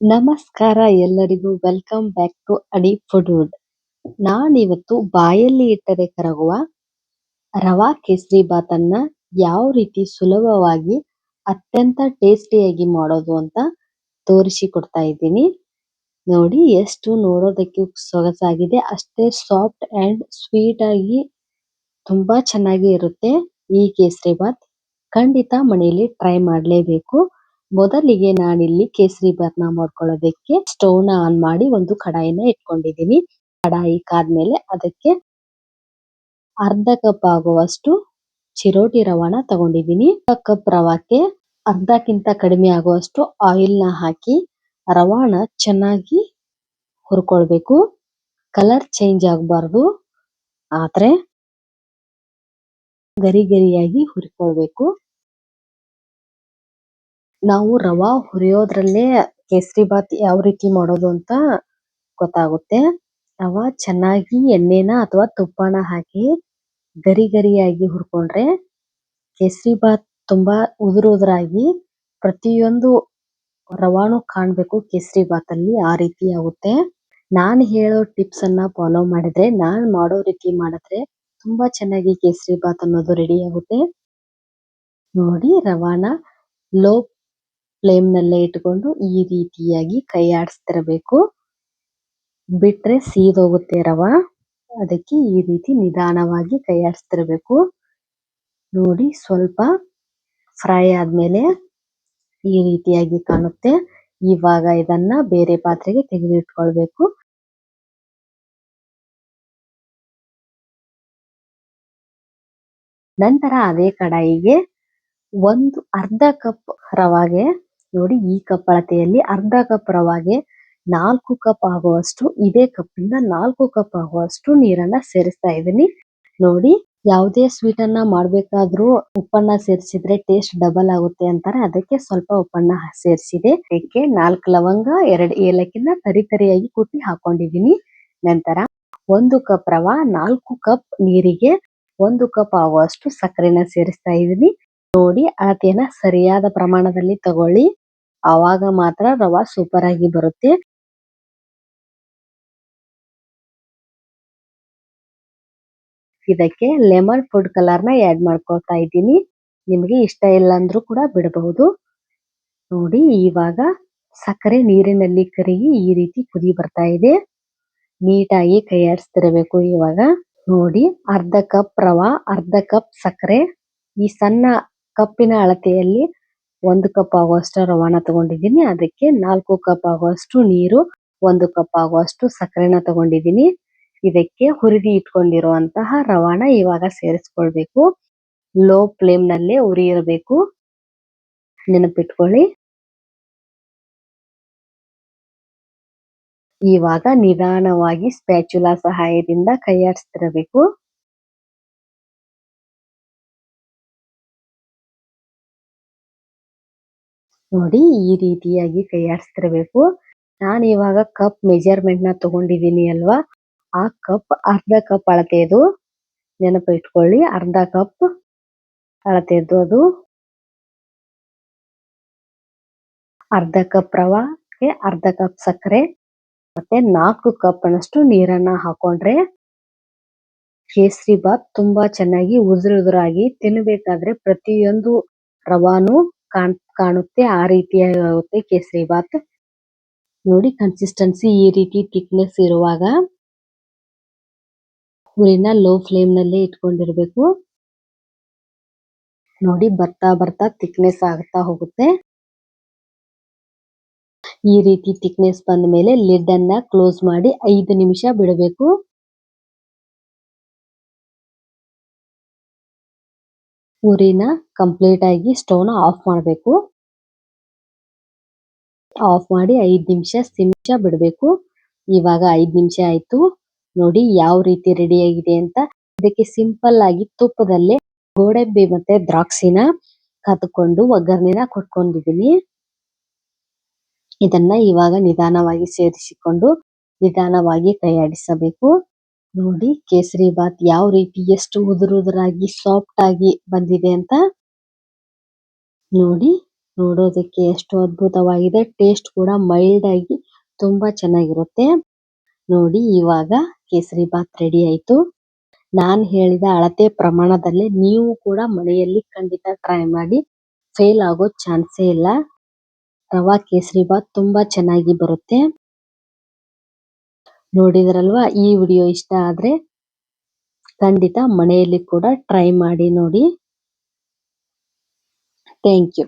ನಮಸ್ಕಾರ ಎಲ್ಲರಿಗೂ. Welcome back to Adi food wood ನಾನಿವತ್ತು ಬಾಯಲ್ಲಿ ಇಟ್ಟರೆ ಕರಗುವ ರವಾ ಕೇಸರಿ ಬಾತನ್ನ ಯಾವ ರೀತಿ ಸುಲಭವಾಗಿ ಅತ್ಯಂತ ಟೇಸ್ಟಿಯಾಗಿ ಮಾಡೋದು ಅಂತ ತೋರಿಸಿಕೊಡ್ತಾ ಇದ್ದೀನಿ. ನೋಡಿ, ಎಷ್ಟು ನೋಡೋದಕ್ಕೆ ಸೊಗಸಾಗಿದೆ. ಅಷ್ಟೇ ಸಾಫ್ಟ್ ಅಂಡ್ ಸ್ವೀಟ್ ಆಗಿ ತುಂಬಾ ಚೆನ್ನಾಗಿ ಇರುತ್ತೆ ಈ ಕೇಸರಿ ಬಾತ್. ಖಂಡಿತ ಮನೆಯಲ್ಲಿ ಟ್ರೈ ಮಾಡಲೇಬೇಕು. ಮೊದಲಿಗೆ ನಾನಿಲ್ಲಿ ಕೇಸರಿ ಬಾತ್ನ ಮಾಡ್ಕೊಳ್ಳೋದಕ್ಕೆ ಸ್ಟವ್ನ ಆನ್ ಮಾಡಿ ಒಂದು ಕಡಾಯಿನ ಇಟ್ಕೊಂಡಿದ್ದೀನಿ. ಕಡಾಯಿ ಕಾದ್ಮೇಲೆ ಅದಕ್ಕೆ ಅರ್ಧ ಕಪ್ ಆಗುವಷ್ಟು ಚಿರೋಟಿ ರವಾನ ತಗೊಂಡಿದ್ದೀನಿ. ಕಪ್ ರವಾಕ್ಕೆ ಅರ್ಧಕ್ಕಿಂತ ಕಡಿಮೆ ಆಗುವಷ್ಟು ಆಯಿಲ್ನ ಹಾಕಿ ರವಾನ ಚೆನ್ನಾಗಿ ಹುರ್ಕೊಳ್ಬೇಕು. ಕಲರ್ ಚೇಂಜ್ ಆಗಬಾರ್ದು. ಆದ್ರೆ ಗರಿ ಗರಿಯಾಗಿ ಹುರ್ಕೊಳ್ಬೇಕು. ನಾವು ರವಾ ಹುರಿಯೋದ್ರಲ್ಲೇ ಕೇಸರಿ ಬಾತ್ ಯಾವ ರೀತಿ ಮಾಡೋದು ಅಂತ ಗೊತ್ತಾಗುತ್ತೆ. ರವಾ ಚೆನ್ನಾಗಿ ಎಣ್ಣೆನ ಅಥವಾ ತುಪ್ಪನ ಹಾಕಿ ಗರಿ ಗರಿಯಾಗಿ ಹುರ್ಕೊಂಡ್ರೆ ಕೇಸರಿ ಬಾತ್ ತುಂಬಾ ಉದುರು ಉದುರಾಗಿ ಪ್ರತಿಯೊಂದು ರವಾನು ಕಾಣ್ಬೇಕು ಕೇಸರಿ ಬಾತ್ ಅಲ್ಲಿ ಆ ರೀತಿ ಆಗುತ್ತೆ. ನಾನ್ ಹೇಳೋ ಟಿಪ್ಸ್ ಅನ್ನ ಫಾಲೋ ಮಾಡಿದ್ರೆ, ನಾನ್ ಮಾಡೋ ರೀತಿ ಮಾಡಿದ್ರೆ ತುಂಬಾ ಚೆನ್ನಾಗಿ ಕೇಸರಿ ಬಾತ್ ಅನ್ನೋದು ರೆಡಿ ಆಗುತ್ತೆ. ನೋಡಿ ರವಾನ ಲೋ ಫ್ಲೇಮ್ ನಲ್ಲೇ ಇಟ್ಕೊಂಡು ಈ ರೀತಿಯಾಗಿ ಕೈ ಆಡಿಸ್ತಿರ್ಬೇಕು ಬಿಟ್ರೆ ಸೀದೋಗುತ್ತೆ ರವಾ. ಅದಕ್ಕೆ ಈ ರೀತಿ ನಿಧಾನವಾಗಿ ಕೈ ಆಡಿಸ್ತಿರ್ಬೇಕು ನೋಡಿ ಸ್ವಲ್ಪ ಫ್ರೈ ಆದ್ಮೇಲೆ ಈ ರೀತಿಯಾಗಿ ಕಾಣುತ್ತೆ. ಇವಾಗ ಇದನ್ನ ಬೇರೆ ಪಾತ್ರೆಗೆ ತೆಗೆದು ಇಟ್ಕೊಳ್ಬೇಕು ನಂತರ ಅದೇ ಕಡಾಯಿಗೆ ಒಂದು ಅರ್ಧ ಕಪ್ ರವಾಗೆ ನೋಡಿ ಈ ಕಪ್ ಅಳತೆಯಲ್ಲಿ ಅರ್ಧ ಕಪ್ ರವಾಗೆ ನಾಲ್ಕು ಕಪ್ ಆಗುವಷ್ಟು ಇದೇ ಕಪ್ ಇಂದ ನಾಲ್ಕು ಕಪ್ ಆಗುವಷ್ಟು ನೀರನ್ನ ಸೇರಿಸ್ತಾ ಇದ್ದೀನಿ. ನೋಡಿ ಯಾವುದೇ ಸ್ವೀಟ್ ಅನ್ನ ಮಾಡ್ಬೇಕಾದ್ರೂ ಉಪ್ಪನ್ನ ಸೇರಿಸಿದ್ರೆ ಟೇಸ್ಟ್ ಡಬಲ್ ಆಗುತ್ತೆ ಅಂತಾರೆ. ಅದಕ್ಕೆ ಸ್ವಲ್ಪ ಉಪ್ಪನ್ನ ಸೇರಿಸಿದೆ. ಅದಕ್ಕೆ ನಾಲ್ಕು ಲವಂಗ, ಎರಡು ಏಲಕ್ಕಿನ ತರಿ ತರಿಯಾಗಿ ಕುಟ್ಟಿ ಹಾಕೊಂಡಿದ್ದೀನಿ. ನಂತರ ಒಂದು ಕಪ್ ರವ, ನಾಲ್ಕು ಕಪ್ ನೀರಿಗೆ, ಒಂದು ಕಪ್ ಆಗುವಷ್ಟು ಸಕ್ಕರೆನ ಸೇರಿಸ್ತಾ ಇದೀನಿ ನೋಡಿ ಅಳತೆಯನ್ನ ಸರಿಯಾದ ಪ್ರಮಾಣದಲ್ಲಿ ತಗೊಳ್ಳಿ. ಆವಾಗ ಮಾತ್ರ ರವಾ ಸೂಪರ್ ಆಗಿ ಬರುತ್ತೆ. ಇದಕ್ಕೆ ಲೆಮನ್ ಫುಡ್ ಕಲರ್ನ ಆಡ್ ಮಾಡ್ಕೊಳ್ತಾ ಇದ್ದೀನಿ. ನಿಮಗೆ ಇಷ್ಟ ಇಲ್ಲ ಅಂದ್ರೂ ಕೂಡ ಬಿಡಬಹುದು. ನೋಡಿ, ಇವಾಗ ಸಕ್ಕರೆ ನೀರಿನಲ್ಲಿ ಕರಗಿ ಈ ರೀತಿ ಕುದಿ ಬರ್ತಾ ಇದೆ. ನೀಟಾಗಿ ಕೈ ಆಡಿಸ್ತಿರ್ಬೇಕು ಇವಾಗ. ನೋಡಿ, ಅರ್ಧ ಕಪ್ ರವಾ, ಅರ್ಧ ಕಪ್ ಸಕ್ಕರೆ. ಈ ಸಣ್ಣ ಕಪ್ಪಿನ ಅಳತೆಯಲ್ಲಿ ಒಂದು ಕಪ್ ಆಗುವಷ್ಟು ರವಾನ ತಗೊಂಡಿದ್ದೀನಿ. ಅದಕ್ಕೆ ನಾಲ್ಕು ಕಪ್ ಆಗುವಷ್ಟು ನೀರು, ಒಂದು ಕಪ್ ಆಗುವಷ್ಟು ಸಕ್ಕರೆನ ತಗೊಂಡಿದ್ದೀನಿ. ಇದಕ್ಕೆ ಹುರಿದಿ ಇಟ್ಕೊಂಡಿರುವಂತಹ ರವಾನ ಇವಾಗ ಸೇರಿಸ್ಕೊಳ್ಬೇಕು. ಲೋ ಫ್ಲೇಮ್ ನಲ್ಲೇ ಉರಿ ಇರಬೇಕು ನೆನಪಿಟ್ಕೊಳ್ಳಿ. ಇವಾಗ ನಿಧಾನವಾಗಿ ಸ್ಪ್ಯಾಚುಲಾ ಸಹಾಯದಿಂದ ಕೈ ನೋಡಿ ಈ ರೀತಿಯಾಗಿ ಕೈಯಾಡಿಸ್ತಿರ್ಬೇಕು ನಾನು ಇವಾಗ ಕಪ್ ಮೆಜರ್ಮೆಂಟ್ನ ತಗೊಂಡಿದ್ದೀನಿ ಅಲ್ವಾ? ಆ ಕಪ್ ಅರ್ಧ ಕಪ್ ಅಳತೆದು. ನೆನಪು ಇಟ್ಕೊಳ್ಳಿ, ಅರ್ಧ ಕಪ್ ಅಳತೆದು ಅದು. ಅರ್ಧ ಕಪ್ ರವಾಗೆ ಅರ್ಧ ಕಪ್ ಸಕ್ಕರೆ ಮತ್ತೆ ನಾಲ್ಕು ಕಪ್ ಅನ್ನಷ್ಟು ನೀರನ್ನ ಹಾಕೊಂಡ್ರೆ ಕೇಸರಿ ಬಾತ್ ತುಂಬಾ ಚೆನ್ನಾಗಿ ಉದುರು ಉದುರಾಗಿ ತಿನ್ಬೇಕಾದ್ರೆ ಪ್ರತಿಯೊಂದು ರವಾನು ಕಾಣ್ ಕಾಣುತ್ತೆ, ಆ ರೀತಿಯಾಗುತ್ತೆ ಕೇಸರಿ ಬಾತ್. ನೋಡಿ ಕನ್ಸಿಸ್ಟೆನ್ಸಿ ಈ ರೀತಿ ಥಿಕ್ನೆಸ್ ಇರುವಾಗ ಹುರಿನ ಲೋ ಫ್ಲೇಮ್ನಲ್ಲಿ ಇಟ್ಕೊಂಡಿರ್ಬೇಕು. ನೋಡಿ ಬರ್ತಾ ಬರ್ತಾ ಥಿಕ್ನೆಸ್ ಆಗ್ತಾ ಹೋಗುತ್ತೆ. ಈ ರೀತಿ ಥಿಕ್ನೆಸ್ ಬಂದ ಮೇಲೆ ಲಿಡ್ ಅನ್ನ ಕ್ಲೋಸ್ ಮಾಡಿ ಐದು ನಿಮಿಷ ಬಿಡಬೇಕು. ಉರಿನ ಕಂಪ್ಲೀಟ್ ಆಗಿ ಸ್ಟವ್ನ ಆಫ್ ಮಾಡಬೇಕು. ಆಫ್ ಮಾಡಿ ಐದು ನಿಮಿಷ ಸಿಂಚ ಬಿಡಬೇಕು. ಇವಾಗ ಐದು ನಿಮಿಷ ಆಯ್ತು. ನೋಡಿ ಯಾವ ರೀತಿ ರೆಡಿ ಆಗಿದೆ ಅಂತ. ಇದಕ್ಕೆ ಸಿಂಪಲ್ ಆಗಿ ತುಪ್ಪದಲ್ಲೇ ಗೋಡಂಬಿ ಮತ್ತೆ ದ್ರಾಕ್ಷಿನ ಕದ್ಕೊಂಡು ಒಗ್ಗರಣೆನ ಕೊಟ್ಕೊಂಡಿದ್ದೀನಿ. ಇದನ್ನ ಇವಾಗ ನಿಧಾನವಾಗಿ ಸೇರಿಸಿಕೊಂಡು ನಿಧಾನವಾಗಿ ಕೈ ಆಡಿಸಬೇಕು ನೋಡಿ ಕೇಸರಿ ಬಾತ್ ಯಾವ ರೀತಿ ಎಷ್ಟು ಉದುರು ಉದುರಾಗಿ ಸಾಫ್ಟ್ ಆಗಿ ಬಂದಿದೆ ಅಂತ ನೋಡಿ ನೋಡೋದಕ್ಕೆ ಎಷ್ಟು ಅದ್ಭುತವಾಗಿದೆ. ಟೇಸ್ಟ್ ಕೂಡ ಮೈಲ್ಡ್ ಆಗಿ ತುಂಬಾ ಚೆನ್ನಾಗಿರುತ್ತೆ. ನೋಡಿ ಇವಾಗ ಕೇಸರಿ ಬಾತ್ ರೆಡಿ ಆಯ್ತು. ನಾನ್ ಹೇಳಿದ ಅಳತೆ ಪ್ರಮಾಣದಲ್ಲಿ ನೀವು ಕೂಡ ಮನೆಯಲ್ಲಿ ಖಂಡಿತ ಟ್ರೈ ಮಾಡಿ ಫೇಲ್ ಆಗೋ ಚಾನ್ಸೇ ಇಲ್ಲ. ರವಾ ಕೇಸರಿ ಬಾತ್ ತುಂಬಾ ಚೆನ್ನಾಗಿ ಬರುತ್ತೆ. ನೋಡಿದ್ರಲ್ವಾ? ಈ ವಿಡಿಯೋ ಇಷ್ಟ ಆದ್ರೆ ಖಂಡಿತ ಮನೆಯಲ್ಲಿ ಕೂಡ ಟ್ರೈ ಮಾಡಿ ನೋಡಿ. Thank you